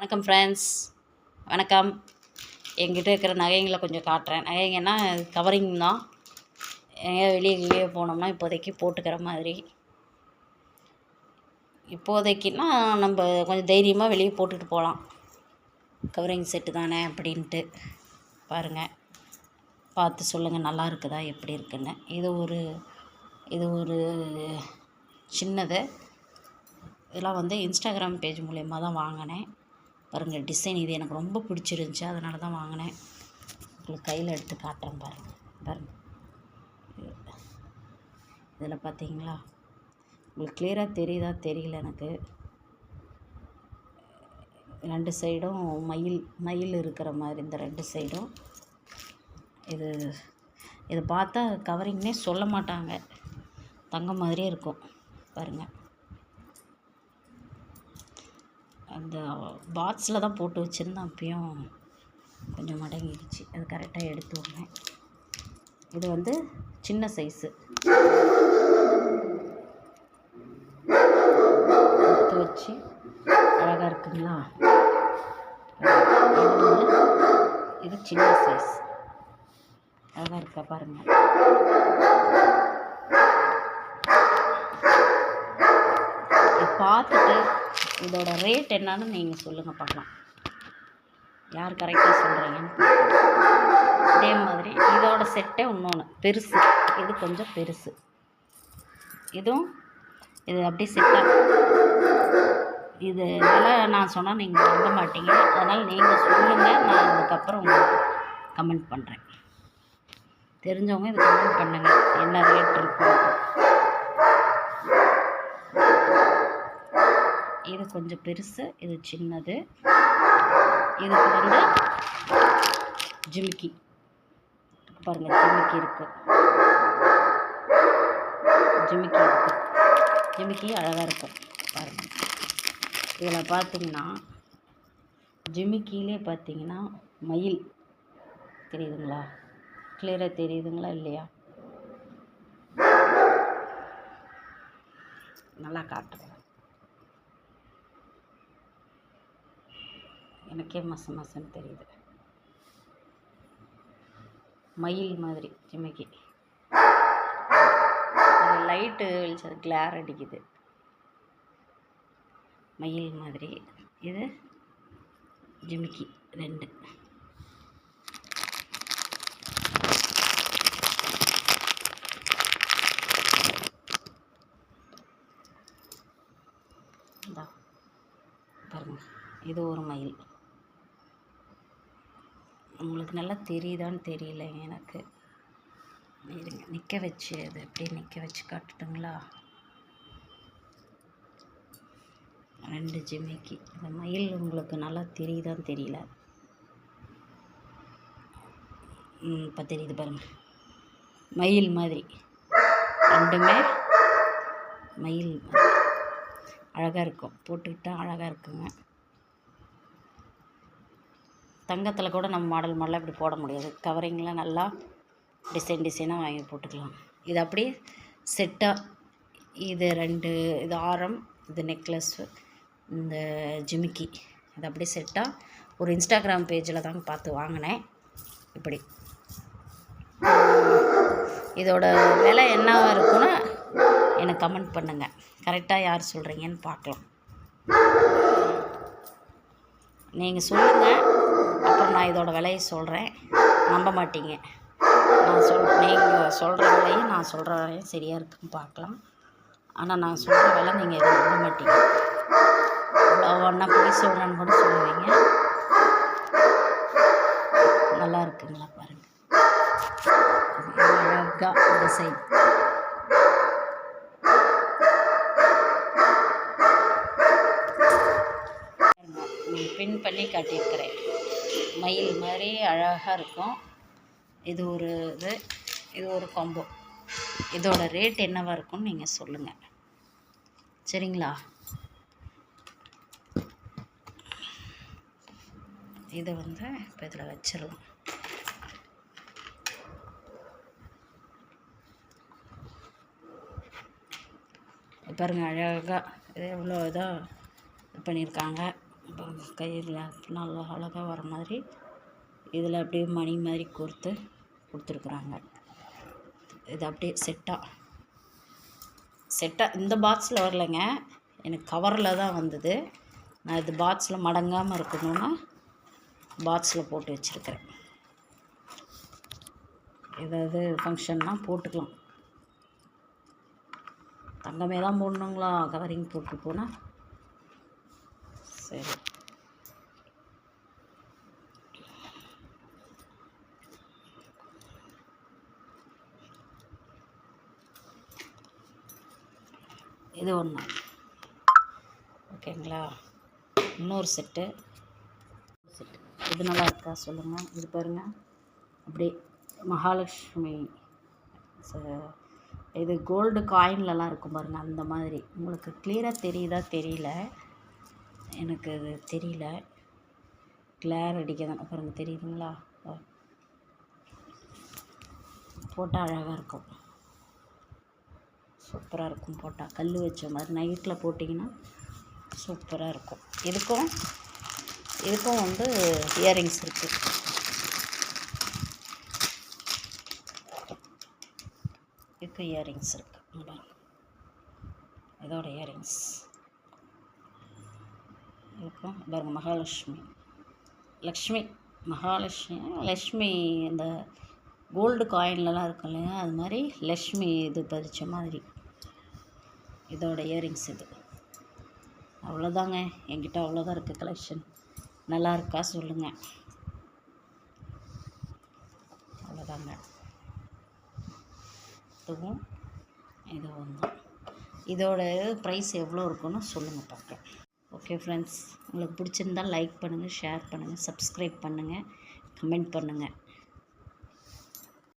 வணக்கம் ஃப்ரெண்ட்ஸ் வணக்கம். எங்கிட்ட இருக்கிற நகைங்களை கொஞ்சம் காட்டுறேன். நகைங்கன்னா கவரிங் தான். எங்கேயா வெளியே வெளியே போனோம்னா இப்போதைக்கு போட்டுக்கிற மாதிரி. இப்போதைக்குன்னா நம்ம கொஞ்சம் தைரியமாக வெளியே போட்டுட்டு போகலாம். கவரிங் செட்டு தானே அப்படின்ட்டு. பாருங்கள் பார்த்து சொல்லுங்கள் நல்லா இருக்குதா எப்படி இருக்குன்னு. இது ஒரு இது ஒரு சின்னது. இதெல்லாம் வந்து இன்ஸ்டாகிராம் பேஜ் மூலயமா தான் வாங்கினேன். பாருங்கள் டிசைன் இது எனக்கு ரொம்ப பிடிச்சிருந்துச்சி. அதனால தான் வாங்கினேன். உங்களுக்கு கையில் எடுத்து காட்டுறேன் பாருங்கள் பாருங்கள் இதில் பார்த்தீங்களா உங்களுக்கு கிளியராக தெரியுதா? தெரியல எனக்கு. ரெண்டு சைடும் மயில் மயில் இருக்கிற மாதிரி இந்த ரெண்டு சைடும் இது இதை பார்த்தா கவரிங்னே சொல்ல மாட்டாங்க. தங்க மாதிரியே இருக்கும். பாருங்கள் அந்த பாக்ஸில் தான் போட்டு வச்சுருந்தேன். அப்பயும் கொஞ்சம் மடங்கிடுச்சு. அது கரெக்டாக எடுத்து விட்றேன். இது வந்து சின்ன சைஸு. எடுத்து வச்சு அழகாக இருக்குங்களா? இது சின்ன சைஸ். அழகாக இருக்கா பாருங்கள் பார்த்துட்டு இதோட ரேட் என்னன்னு நீங்கள் சொல்லுங்கள் பார்க்கலாம். யார் கரெக்டாக சொல்கிறீங்கன்னு இதே மாதிரி இதோட செட்டே இன்னொன்று பெருசு. இது கொஞ்சம் பெருசு. இதுவும் இது அப்படியே செட்டாக இது விலை நான் சொன்னால் நீங்கள் நம்ப மாட்டீங்க. அதனால் நீங்கள் சொல்லுங்கள் நான் அதுக்கப்புறம் உங்களுக்கு கமெண்ட் பண்ணுறேன் தெரிஞ்சவங்க இது கமெண்ட் பண்ணுங்கள் என்ன ரேட் இருக்கும் இது கொஞ்சம் பெருசு இது சின்னது. இதுக்கு வந்து ஜிமிக்கி. பாருங்கள் ஜிமிக்கி இருக்கு. ஜிமிக்கி இருக்கு. ஜிமிக்கி அழகாக இருக்கும் பாருங்கள் இதில் பார்த்தீங்கன்னா ஜிமிக்கிலே பார்த்தீங்கன்னா மயில். தெரியுதுங்களா? கிளியராக தெரியுதுங்களா இல்லையா? நல்லா காட்டுறேன் எனக்கே மச மசன்னு தெரியுது. மயில் மாதிரி ஜிமிக்கி. லைட்டு வெளிச்சது கிளார் அடிக்குது. மயில் மாதிரி. இது ஜிமிக்கி ரெண்டு. இந்தா பாருங்க. இது ஒரு மயில். உங்களுக்கு நல்லா தெரியுதான்னு தெரியல எனக்கு. இருங்க நிற்க வச்சு அது அப்படியே நிற்க வச்சு காட்டுட்டுங்களா? ரெண்டு ஜிமிக்கி. அந்த மயில் உங்களுக்கு நல்லா தெரியுதான்னு தெரியல. இப்போ தெரியுது பாருங்கள் மயில் மாதிரி. ரெண்டுமே மயில் மாதிரி. அழகாக இருக்கும். போட்டுக்கிட்டா அழகாக இருக்குங்க. தங்கத்தில் கூட நம்ம மாடல் மாடலாக இப்படி போட முடியாது. கவரிங்லாம் நல்லா டிசைன் டிசைனாக வாங்கி போட்டுக்கலாம். இது அப்படியே செட்டாக இது ரெண்டு இது ஆரம் இது நெக்லஸ்ஸு இந்த ஜிமிக்கி. இது அப்படியே செட்டாக ஒரு இன்ஸ்டாகிராம் பேஜில் தாங்க பார்த்து வாங்கினேன். இப்படி. இதோட விலை என்னவாக இருக்குன்னு எனக்கு கமெண்ட் பண்ணுங்கள் கரெக்டாக யார் சொல்கிறீங்கன்னு பார்க்கலாம். நீங்கள் சொல்லுங்கள் அப்புறம் நான் இதோட விலையை சொல்கிறேன் நம்ப மாட்டீங்க. நான் சொல் நீங்கள் சொல்கிற விலையும் நான் சொல்கிற விலையும் சரியாக இருக்குன்னு பார்க்கலாம். ஆனால் நான் சொல்கிற விலை நீங்கள் எதுவும் நம்ப மாட்டீங்க. இவ்வளோ ஒன்றா போய் சொல்கிறேன்னு கூட சொல்லுவீங்க. நல்லா இருக்குங்களா பாருங்கள் அழகாக டிசைன் பின் பண்ணி காட்டியிருக்கிறேன். மயில் மாதிரி அழகாக இருக்கும். இது ஒரு இது இது ஒரு கொம்போ இதோட ரேட் என்னவா இருக்கும்னு நீங்கள் சொல்லுங்கள் சரிங்களா? இதை வந்து இப்போ இதில் வச்சிடலாம். பாருங்கள் அழகாக இது எவ்வளோ இதாக இது பண்ணியிருக்காங்க. கயிறில் நல்லா அழகாக வர மாதிரி இதில் அப்படியே மணி மாதிரி கோர்த்து கொடுத்துருக்குறாங்க. இது அப்படியே செட்டாக செட்டாக இந்த பாக்ஸில் வரலைங்க. எனக்கு கவரில் தான் வந்தது. நான் இது பாக்ஸில் மடங்காமல் இருக்கணும்னா பாக்ஸில் போட்டு வச்சுருக்கிறேன். ஏதாவது ஃபங்க்ஷன்னா போட்டுக்கலாம். தங்கமே தான் போடணுங்களா? கவரிங் போட்டு போனால் சரி. இது ஒன்று. ஓகேங்களா? இன்னொரு செட்டு. செட்டு. இது நல்லா இருக்கா? சொல்லுங்கள் இது பாருங்கள் அப்படியே மகாலட்சுமி இது கோல்டு காயின்லலாம் இருக்கும் பாருங்கள் அந்த மாதிரி. உங்களுக்கு கிளியராக தெரியுதா? தெரியல. எனக்கு அது தெரியல. கிளியர் அடிக்க தான் பாருங்கள் தெரியுதுங்களா போட்டால் அழகாக இருக்கும். சூப்பராக இருக்கும் போட்டால் கல் வச்ச மாதிரி. நைட்டில் போட்டிங்கன்னா சூப்பராக இருக்கும். இதுக்கும் இதுக்கும் வந்து இயரிங்ஸ் இருக்குது இதுக்கு இயரிங்ஸ் இருக்குது இதோட இயரிங்ஸ் இதுக்கும் பாருங்கள் மகாலட்சுமி. லக்ஷ்மி. மகாலட்சுமி லக்ஷ்மி இந்த கோல்டு காயின்லலாம் இருக்கும் இல்லையா? அது மாதிரி லக்ஷ்மி இது பதிச்ச மாதிரி. இதோட இயரிங்ஸ் இது. அவ்வளோதாங்க. என்கிட்ட அவ்வளோதான் இருக்குது கலெக்ஷன் நல்லா இருக்கா சொல்லுங்கள் அவ்வளோதாங்க. இதுவும் இதுவும் தான். இதோட ப்ரைஸ் எவ்வளோ இருக்குன்னு சொல்லுங்கள் பார்க்கலாம். ஓகே ஃப்ரெண்ட்ஸ் உங்களுக்கு பிடிச்சிருந்தா லைக் பண்ணுங்கள் ஷேர் பண்ணுங்கள் சப்ஸ்கிரைப் பண்ணுங்கள் கமெண்ட் பண்ணுங்கள்